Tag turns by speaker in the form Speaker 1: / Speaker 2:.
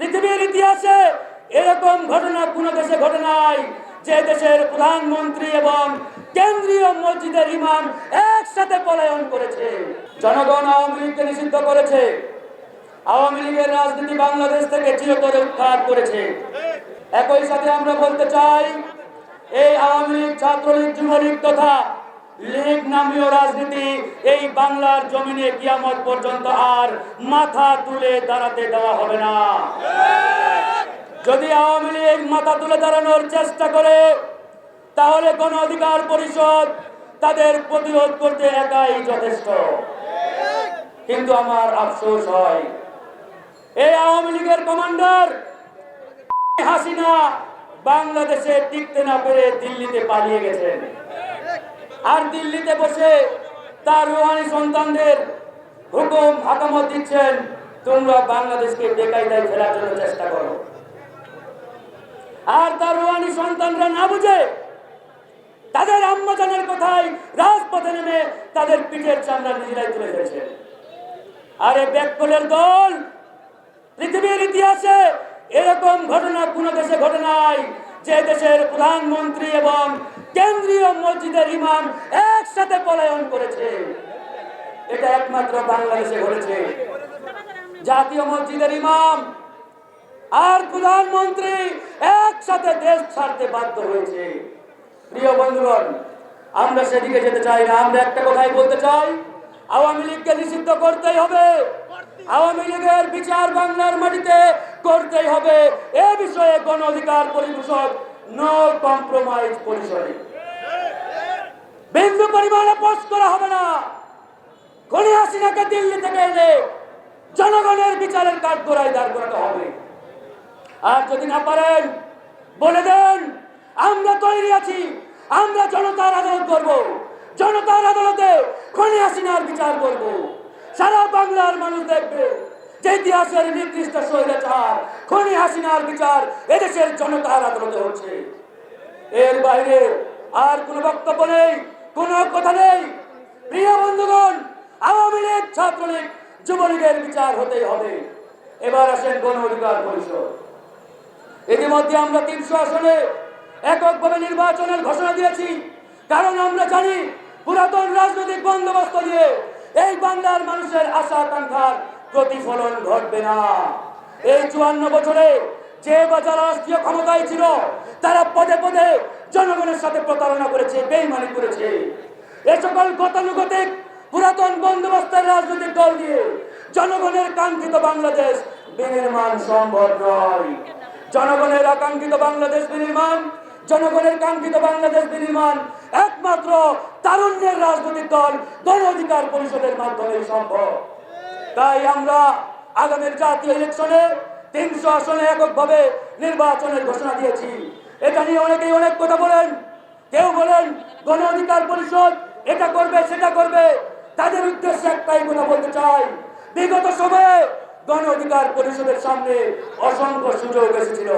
Speaker 1: পৃথিবীর ইতিহাসে এরকম ঘটনা কোন দেশে ঘটে নাই যে দেশের প্রধানমন্ত্রী এবং কেন্দ্রীয় মসজিদের ইমাম একসাথে পলায়ন করেছে। জনগণ আওয়ামী লীগকে নিষিদ্ধ করেছে। আওয়ামী লীগের রাজনীতি বাংলাদেশ থেকে চিরতরে উৎখাত করেছে। একই সাথে আমরা বলতে চাই, এই আওয়ামী লীগ ছাত্রলীগ, যুবলীগ তথা লীগ নামীয় রাজনীতি, এই বাংলার জমিনে কিয়ামত পর্যন্ত আর মাথা তুলে দাঁড়াতে দেওয়া হবে না। যদি আওয়ামী লীগ মাথা তুলে দাঁড়ানোর চেষ্টা করে, তাহলে গণ অধিকার পরিষদ তাদের প্রতিরোধ করতে একাই যথেষ্ট। কিন্তু আমার আফসোস হয়, এই আওয়ামী লীগের কমান্ডার হাসিনা বাংলাদেশে টিকতে না পেরে দিল্লিতে পালিয়ে গেছেন। আর দিল্লিতে বসে তার রুহানি সন্তানদের হুকুম হাকামত দিচ্ছেন। তোমরা বাংলাদেশকে বেকায়দায় ফেরার জন্য চেষ্টা করো। আর তার রুহানি সন্তানরা না বুঝে তাদের আম্মাজানের কথাই রাজপথে নেমে তাদের পিঠের চামড়া নিজেরাই তুলে ফেলেছে আরে ব্যাককলের দল পৃথিবীর ইতিহাসে এরকম ঘটনা কোন দেশে ঘটে নাই, যে দেশের প্রধানমন্ত্রী এবং কেন্দ্রীয় মসজিদের ইমাম একসাথে পলায়ন করেছে। এটা একমাত্র বাংলাদেশে ঘটেছে। জাতীয় মসজিদের ইমাম আর প্রধানমন্ত্রী একসাথে দেশ ছাড়তে বাধ্য হয়েছে। প্রিয় বন্ধুগণ, আমরা সেদিকে যেতে চাই না, আমরা একটা কথাই বলতে চাই, আওয়ামী লীগকে নিষিদ্ধ করতেই হবে। আওয়ামী লীগের বিচার বাংলার মাটিতে করতেই হবে। এ বিষয়ে গণ অধিকার পরিষদ নো কম্প্রোমাইজ পরিষদে। বিন্দু পরিমাণে পোস্ট করা হবে না। খনি হাসিনাকে দিল্লি থেকে এনে জনগণের বিচারের কাঠ গোড়ায় দাঁড় করাতে হবে। আর যদি না পারেন, বলে দেন, আমরা তৈরি আছি, আমরা জনতার আদালত করব। জনতার আদালতে খনি হাসিনার বিচার করব। সারা বাংলার মানুষ দেখবে যে ইতিহাসের নির্দিষ্ট স্বৈরাচার খনি হাসিনার বিচার এদেশের জনতার আদালতে হচ্ছে। এর বাইরে আর কোনো বক্তব্য নেই। কোনো কথা নেই। প্রিয় বন্ধুগণ, আওয়ামী লীগ, ছাত্রলীগ, যুবলীগের বিচার হতেই হবে। এবার আসেন গণ অধিকার পরিষদ। ইতিমধ্যে আমরা তিনশো আসনে এককভাবে নির্বাচনের ঘোষণা দিয়েছি, কারণ আমরা জানি পুরাতন রাজনৈতিক বন্দোবস্ত দিয়ে এই বাংলার মানুষের আশা আকাঙ্ক্ষার প্রতিফলন ঘটবে না। এই চুয়ান্ন বছরে যে বা যারা রাষ্ট্রীয় ক্ষমতায় ছিল তারা পদে পদে জনগণের সাথে প্রতারণা করেছে, বেইমানি করেছে। এ সকল গতানুগতিক, পুরাতন বন্দোবস্তের রাজনৈতিক দল দিয়ে জনগণের কাঙ্ক্ষিত বাংলাদেশ বিনির্মাণ সম্ভব নয়। জনগণের আকাঙ্ক্ষিত বাংলাদেশ বিনির্মাণ, জনগণের কাঙ্ক্ষিত বাংলাদেশ বিনির্মাণ একমাত্র তারুণ্যের রাজনৈতিক দল গণ অধিকার পরিষদের মাধ্যমে সম্ভব। তাই আমরা আগামীর জাতীয় ইলেকশনে তিনশো আসনে এককভাবে নির্বাচনের ঘোষণা দিয়েছি। এটা নিয়ে অনেকেই অনেক কথা বলেন। কেউ বলেন, গণ অধিকার পরিষদ এটা করবে, সেটা করবে। তাদের উদ্দেশ্যে একটাই কথা বলতে চাই। বিগত সময়ে গণ অধিকার পরিষদের সামনে অসংখ্য সুযোগ এসেছিল।